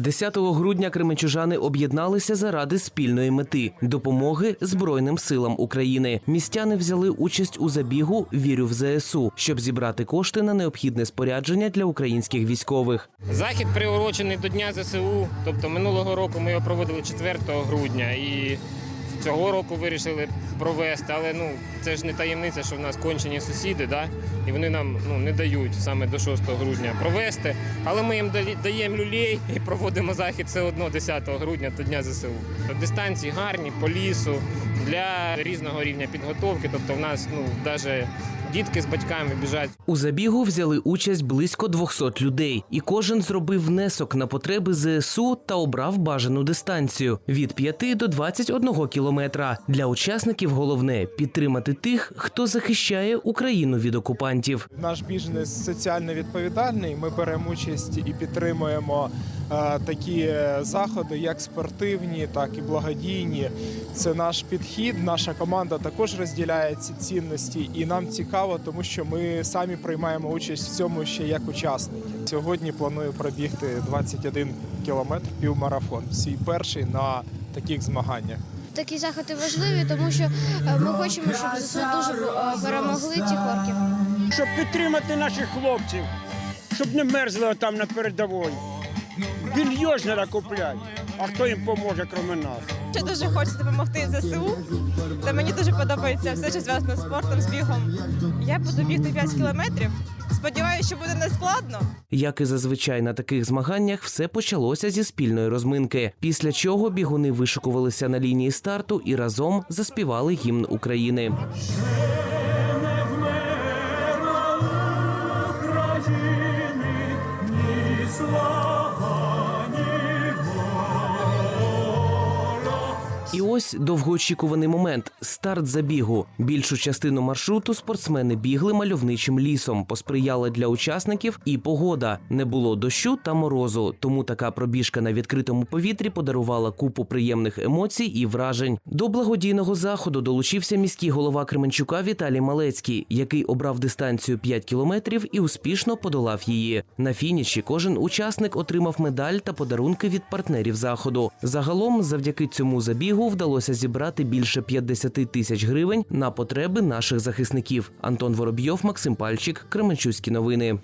10 грудня кременчужани об'єдналися заради спільної мети допомоги Збройним силам України. Містяни взяли участь у забігу Вірю в ЗСУ, щоб зібрати кошти на необхідне спорядження для українських військових. Захід приурочений до Дня ЗСУ. Тобто минулого року ми його проводили 4 грудня і цього року вирішили провести. Але ну це ж не таємниця, що в нас кончені сусіди, да? і вони нам ну, не дають саме до 6 грудня провести. Але ми їм даємо люлей і проводимо захід все одно 10 грудня до Дня ЗСУ. Дистанції гарні по лісу для різного рівня підготовки. Тобто в нас ну навіть дітки з батьками біжать. У забігу взяли участь близько 200 людей, і кожен зробив внесок на потреби ЗСУ та обрав бажану дистанцію від 5 до 21 кілометра. Для учасників головне підтримати тих, хто захищає Україну від окупантів. Наш бізнес соціально відповідальний. Ми беремо участь і підтримуємо такі е, заходи, як спортивні, так і благодійні. Це наш підхід. Наша команда також розділяє ці цінності, і нам цікаво, тому що ми самі приймаємо участь в цьому ще як учасники. Сьогодні планую пробігти 21 кілометр півмарафон. Свій перший на таких змаганнях. Такі заходи важливі, тому що е, ми хочемо, щоб ЗСУ дуже е, перемогли ці орків. щоб підтримати наших хлопців, щоб не мерзли там на передовій. Більйош треба купляти. А хто їм поможе, крім нас? Ще дуже хочеться допомогти ЗСУ. Та мені дуже подобається все, що зв'язано з спортом, з бігом. Я буду бігти 5 кілометрів. Сподіваюся, що буде не складно. Як і зазвичай на таких змаганнях, все почалося зі спільної розминки. Після чого бігуни вишикувалися на лінії старту і разом заспівали гімн України. І ось довгоочікуваний момент старт забігу. Більшу частину маршруту спортсмени бігли мальовничим лісом. Посприяла для учасників і погода. Не було дощу та морозу. Тому така пробіжка на відкритому повітрі подарувала купу приємних емоцій і вражень. До благодійного заходу долучився міський голова Кременчука Віталій Малецький, який обрав дистанцію 5 кілометрів і успішно подолав її. На фініші кожен учасник отримав медаль та подарунки від партнерів заходу. Загалом, завдяки цьому забігу, вдалося зібрати більше 50 тисяч гривень на потреби наших захисників. Антон Воробйов, Максим Пальчик, Кременчуські новини.